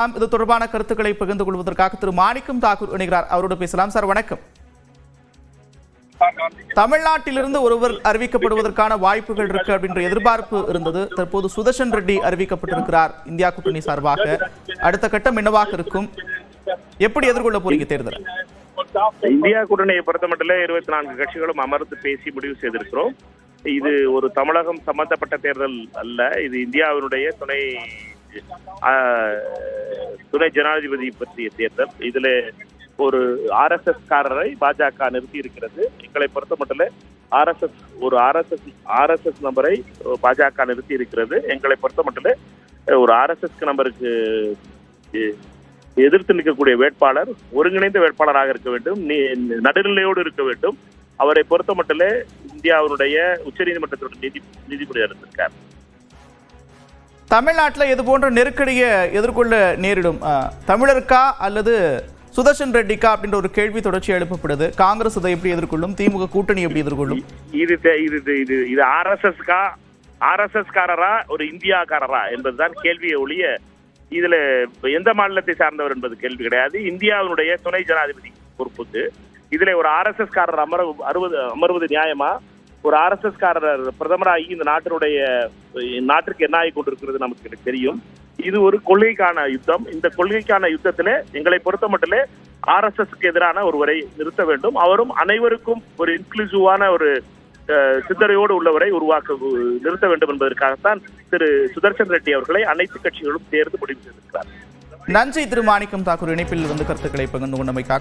நாம் இது தொடர்பான கருத்துக்களை பகிர்ந்து கொள்வதற்காக திரு மாணிக்கம் தாக்கூர் இணைகிறார். அவரோடு பேசலாம். சார் வணக்கம். தமிழ்நாட்டிலிருந்து ஒருவர் அறிவிக்கப்படுவதற்கான வாய்ப்புகள் இருக்கு அப்படின்ற எதிர்பார்ப்பு இருந்தது. தற்போது சுதர்ஷன் ரெட்டி அறிவிக்கப்பட்டிருக்கிறார் இந்தியா கூட்டணி சார்பாக. அடுத்த கட்டம் என்னவாக இருக்கும்? எப்படி எதிர்கொள்ள போறீங்க தேர்தல்? இந்தியா கூட்டணியை பொறுத்த மட்டும் இருபத்தி நான்கு கட்சிகளும் அமர்ந்து பேசி முடிவு செய்திருக்கிறோம். இது ஒரு தமிழகம் சம்பந்தப்பட்ட தேர்தல் அல்ல. இது இந்தியாவினுடைய துணை துணை ஜனாதிபதி பற்றிய தேர்தல். இதுல ஒரு ஆர்எஸ்எஸ் காரரை பாஜக நிறுத்தி இருக்கிறது. எங்களை பொறுத்த மட்டும் ஆர்எஸ்எஸ் ஒரு ஆர்எஸ்எஸ் ஆர்எஸ்எஸ் நம்பரை பாஜக நிறுத்தி இருக்கிறது. எங்களை பொறுத்த மட்டும் ஒரு ஆர்எஸ்எஸ் நம்பருக்கு எதிர்த்து நிற்கக்கூடிய வேட்பாளர் ஒருங்கிணைந்த வேட்பாளராக இருக்க வேண்டும். நீ- நடுநிலையோடு இருக்க வேண்டும். அவரை பொறுத்த மட்டும் இந்தியாவினுடைய உச்சநீதிமன்றத்தோட நீதி நீதிபதியாக இருந்திருக்கார். தமிழ்நாட்டில் இது போன்ற நெருக்கடியை எதிர்கொள்ள நேரிடும் தமிழருக்கா அல்லது சுதர்ஷன் ரெட்டிக்கா அப்படின்ற ஒரு கேள்வி தொடர்ச்சி எழுப்பப்படுது. காங்கிரஸ் இதை எப்படி எதிர்கொள்ளும்? திமுக கூட்டணி எப்படி எதிர்கொள்ளும்? இது இது இது- இது இது ஆர்எஸ்எஸ்காரரா ஒரு இந்தியாக்காரரா என்பதுதான் கேள்வியை ஒழிய இதுல எந்த மாநிலத்தை சார்ந்தவர் என்பது கேள்வி கிடையாது. இந்தியாவினுடைய துணை ஜனாதிபதி பொறுப்புக்கு இதுல ஒரு ஆர்எஸ்எஸ்காரர் அமர அறுபது அமர்வது நியாயமா? ஒரு ஆர்எஸ்எஸ் காரர் பிரதமராகி இந்த நாட்டினுடைய நாட்டிற்கு என்ன ஆகி கொண்டிருக்கிறது நமக்கு தெரியும். இது ஒரு கொள்கைக்கான யுத்தம். இந்த கொள்கைக்கான யுத்தத்திலே எங்களை பொறுத்த மட்டும் ஆர்எஸ்எஸ்க்கு எதிரான ஒருவரை நிறுத்த வேண்டும். அவரும் அனைவருக்கும் ஒரு இன்க்ளூசிவான ஒரு அஹ், சிந்தனையோடு உள்ளவரை உருவாக்க நிறுத்த வேண்டும் என்பதற்காகத்தான் திரு சுதர்சன் ரெட்டி அவர்களை அனைத்து கட்சிகளும் தேர்ந்து முடிவு செய்திருக்கிறார் நன்றி திரு மாணிக்கம் தாக்கூர். இணைப்பில் வந்து கருத்துக்களை பகிர்ந்து கொண்டமைக்காக